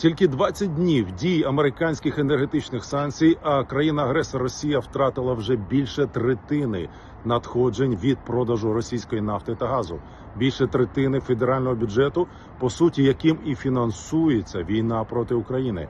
Тільки 20 днів дій американських енергетичних санкцій, а країна-агресор Росія втратила вже більше третини надходжень від продажу російської нафти та газу. Більше третини федерального бюджету, по суті, яким і фінансується війна проти України.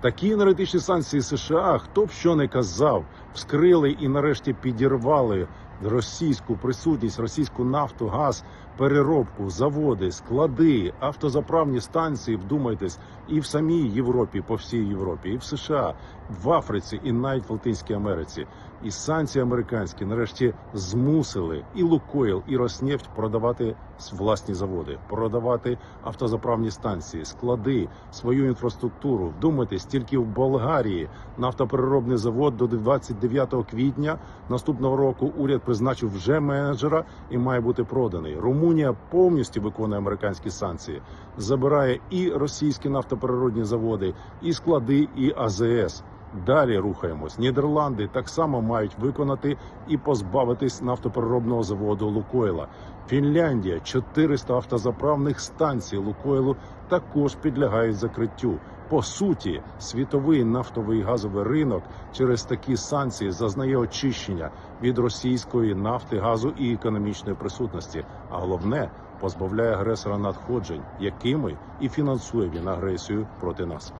Такі енергетичні санкції США, хто б що не казав, вскрили і нарешті підірвали російську присутність, російську нафту, газ, переробку, заводи, склади, автозаправні станції. Вдумайтесь, і в самій Європі, по всій Європі, і в США, в Африці, і навіть в Латинській Америці. І санкції американські нарешті змусили і Лукойл, і Роснефть продавати власні заводи, продавати автозаправні станції, склади, свою інфраструктуру. Вдумайтесь, тільки в Болгарії нафтопереробний завод до 29 квітня наступного року уряд призначив вже менеджера і має бути проданий. Румунія повністю виконує американські санкції, забирає і російські нафтоприродні заводи, і склади, і АЗС. Далі рухаємось. Нідерланди так само мають виконати і позбавитись нафтопереробного заводу Лукойла. Фінляндія 400 автозаправних станцій Лукойлу також підлягають закриттю. По суті, світовий нафтовий газовий ринок через такі санкції зазнає очищення від російської нафти, газу і економічної присутності. А головне позбавляє агресора надходжень, якими і фінансує він агресію проти нас.